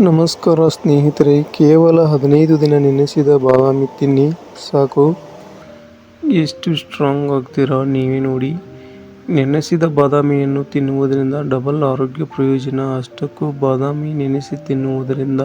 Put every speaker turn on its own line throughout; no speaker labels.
ನಮಸ್ಕಾರ ಸ್ನೇಹಿತರೆ, ಕೇವಲ ಹದಿನೈದು ದಿನ ನೆನೆಸಿದ ಬಾದಾಮಿ ತಿನ್ನಿ ಸಾಕು. ಎಷ್ಟು ಸ್ಟ್ರಾಂಗ್ ಆಗ್ತೀರಾ ನೀವೇ ನೋಡಿ. ನೆನೆಸಿದ ಬಾದಾಮಿಯನ್ನು ತಿನ್ನುವುದರಿಂದ ಡಬಲ್ ಆರೋಗ್ಯ ಪ್ರಯೋಜನ. ಅಷ್ಟಕ್ಕೂ ಬಾದಾಮಿ ನೆನೆಸಿ ತಿನ್ನುವುದರಿಂದ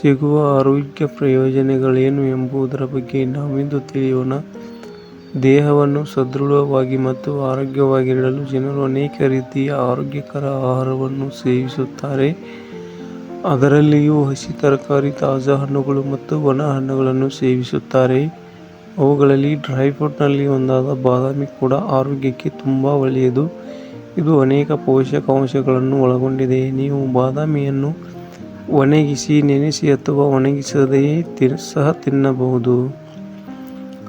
ಸಿಗುವ ಆರೋಗ್ಯ ಪ್ರಯೋಜನಗಳೇನು ಎಂಬುದರ ಬಗ್ಗೆ ನಾವಿಂದು ತಿಳಿಯೋಣ. ದೇಹವನ್ನು ಸದೃಢವಾಗಿ ಮತ್ತು ಆರೋಗ್ಯವಾಗಿಡಲು ಜನರು ಅನೇಕ ರೀತಿಯ ಆರೋಗ್ಯಕರ ಆಹಾರವನ್ನು ಸೇವಿಸುತ್ತಾರೆ. ಅದರಲ್ಲಿಯೂ ಹಸಿ ತರಕಾರಿ, ತಾಜಾ ಹಣ್ಣುಗಳು ಮತ್ತು ಒಣ ಹಣ್ಣುಗಳನ್ನು ಸೇವಿಸುತ್ತಾರೆ. ಅವುಗಳಲ್ಲಿ ಡ್ರೈ ಫ್ರೂಟ್ನಲ್ಲಿ ಒಂದಾದ ಬಾದಾಮಿ ಕೂಡ ಆರೋಗ್ಯಕ್ಕೆ ತುಂಬ ಒಳ್ಳೆಯದು. ಇದು ಅನೇಕ ಪೋಷಕಾಂಶಗಳನ್ನು ಒಳಗೊಂಡಿದೆ. ನೀವು ಬಾದಾಮಿಯನ್ನು ಒಣಗಿಸಿ, ನೆನೆಸಿ ಅಥವಾ ಒಣಗಿಸದೆಯೇ ತಿ ಸಹ ತಿನ್ನಬಹುದು.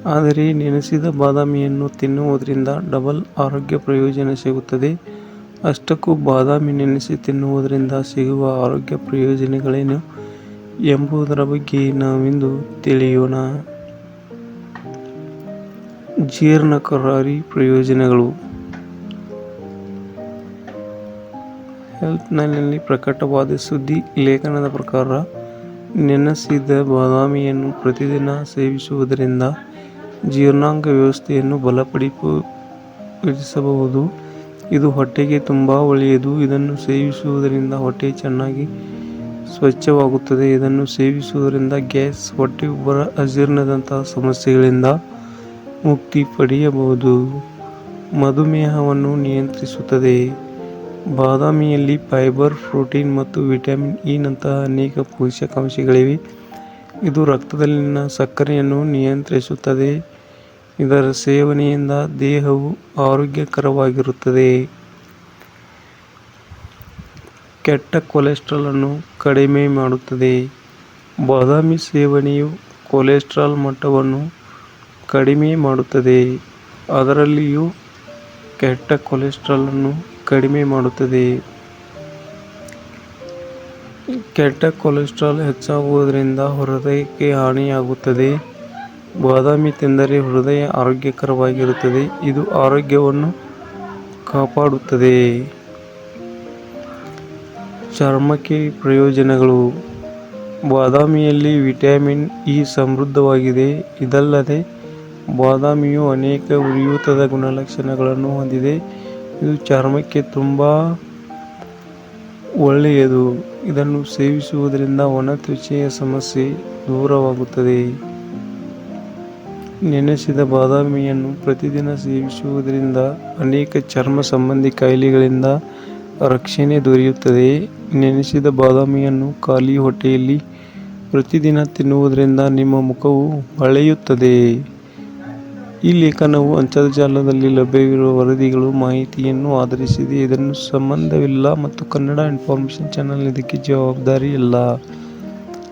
ಆದರೆ ನೆನೆಸಿದ ಬಾದಾಮಿಯನ್ನು ತಿನ್ನುವುದರಿಂದ ಡಬಲ್ ಆರೋಗ್ಯ ಪ್ರಯೋಜನ ಸಿಗುತ್ತದೆ. ಅಷ್ಟಕ್ಕೂ ಬಾದಾಮಿ ನೆನೆಸಿ ತಿನ್ನುವುದರಿಂದ ಸಿಗುವ ಆರೋಗ್ಯ ಪ್ರಯೋಜನಗಳೇನು ಎಂಬುದರ ಬಗ್ಗೆ ನಾವಿಂದು ತಿಳಿಯೋಣ. ಜೀರ್ಣಕರಾರಿ ಪ್ರಯೋಜನಗಳು. ಹೆಲ್ತ್ನಲ್ಲಿ ಪ್ರಕಟವಾದ ಸುದ್ದಿ ಲೇಖನದ ಪ್ರಕಾರ, ನೆನೆಸಿದ ಬಾದಾಮಿಯನ್ನು ಪ್ರತಿದಿನ ಸೇವಿಸುವುದರಿಂದ ಜೀರ್ಣಾಂಗ ವ್ಯವಸ್ಥೆಯನ್ನು ಬಲಪಡಿಸಬಹುದು ಇದು ಹೊಟ್ಟೆಗೆ ತುಂಬಾ ಒಳ್ಳೆಯದು. ಇದನ್ನು ಸೇವಿಸುವುದರಿಂದ ಹೊಟ್ಟೆ ಚೆನ್ನಾಗಿ ಸ್ವಚ್ಛವಾಗುತ್ತದೆ. ಇದನ್ನು ಸೇವಿಸುವುದರಿಂದ ಗ್ಯಾಸ್, ಹೊಟ್ಟೆ ಉಬ್ಬರ ಅಜೀರ್ಣದಂತಹ ಸಮಸ್ಯೆಗಳಿಂದ ಮುಕ್ತಿ ಪಡೆಯಬಹುದು. ಮಧುಮೇಹವನ್ನು ನಿಯಂತ್ರಿಸುತ್ತದೆ. ಬಾದಾಮಿಯಲ್ಲಿ ಫೈಬರ್, ಪ್ರೋಟೀನ್ ಮತ್ತು ವಿಟಮಿನ್ ಇ ನಂತಹ ಅನೇಕ ಪೋಷಕಾಂಶಗಳಿವೆ. ಇದು ರಕ್ತದಲ್ಲಿನ ಸಕ್ಕರೆಯನ್ನು ನಿಯಂತ್ರಿಸುತ್ತದೆ. ಇದರ ಸೇವನೆಯಿಂದ ದೇಹವು ಆರೋಗ್ಯಕರವಾಗಿರುತ್ತದೆ. ಕೆಟ್ಟ ಕೊಲೆಸ್ಟ್ರಾಲ್ ಅನ್ನು ಕಡಿಮೆ ಮಾಡುತ್ತದೆ. ಬಾದಾಮಿ ಸೇವನೆಯು ಕೊಲೆಸ್ಟ್ರಾಲ್ ಮಟ್ಟವನ್ನು ಕಡಿಮೆ ಮಾಡುತ್ತದೆ. ಅದರಲ್ಲಿಯೂ ಕೆಟ್ಟ ಕೊಲೆಸ್ಟ್ರಾಲ್ ಅನ್ನು ಕಡಿಮೆ ಮಾಡುತ್ತದೆ. ಕೆಟ್ಟ ಕೊಲೆಸ್ಟ್ರಾಲ್ ಹೆಚ್ಚಾಗುವುದರಿಂದ ಹೃದಯಕ್ಕೆ ಹಾನಿಯಾಗುತ್ತದೆ. ಬಾದಾಮಿ ತಿಂದರೆ ಹೃದಯ ಆರೋಗ್ಯಕರವಾಗಿರುತ್ತದೆ. ಇದು ಆರೋಗ್ಯವನ್ನು ಕಾಪಾಡುತ್ತದೆ. ಚರ್ಮಕ್ಕೆ ಪ್ರಯೋಜನಗಳು. ಬಾದಾಮಿಯಲ್ಲಿ ವಿಟಮಿನ್ ಇ ಸಮೃದ್ಧವಾಗಿದೆ. ಇದಲ್ಲದೆ ಬಾದಾಮಿಯು ಅನೇಕ ಉರಿಯೂತದ ಗುಣಲಕ್ಷಣಗಳನ್ನು ಹೊಂದಿದೆ. ಇದು ಚರ್ಮಕ್ಕೆ ತುಂಬ ಒಳ್ಳೆಯದು. ಇದನ್ನು ಸೇವಿಸುವುದರಿಂದ ಒಣ ತ್ವಚೆಯ ಸಮಸ್ಯೆ ದೂರವಾಗುತ್ತದೆ. ನೆನೆಸಿದ ಬಾದಾಮಿಯನ್ನು ಪ್ರತಿದಿನ ಸೇವಿಸುವುದರಿಂದ ಅನೇಕ ಚರ್ಮ ಸಂಬಂಧಿ ಕಾಯಿಲೆಗಳಿಂದ ರಕ್ಷಣೆ ದೊರೆಯುತ್ತದೆ. ನೆನೆಸಿದ ಬಾದಾಮಿಯನ್ನು ಖಾಲಿ ಹೊಟ್ಟೆಯಲ್ಲಿ ಪ್ರತಿದಿನ ತಿನ್ನುವುದರಿಂದ ನಿಮ್ಮ ಮುಖವು ಹೊಳೆಯುತ್ತದೆ ಈ ಲೇಖನವು ಅಂತರ್ಜಾಲದಲ್ಲಿ ಲಭ್ಯವಿರುವ ವರದಿಗಳು, ಮಾಹಿತಿಯನ್ನು ಆಧರಿಸಿದೆ. ಇದನ್ನು ಸಂಬಂಧವಿಲ್ಲ ಮತ್ತು ಕನ್ನಡ ಇನ್ಫಾರ್ಮೇಷನ್ ಚಾನಲ್ ಇದಕ್ಕೆ ಜವಾಬ್ದಾರಿ ಇಲ್ಲ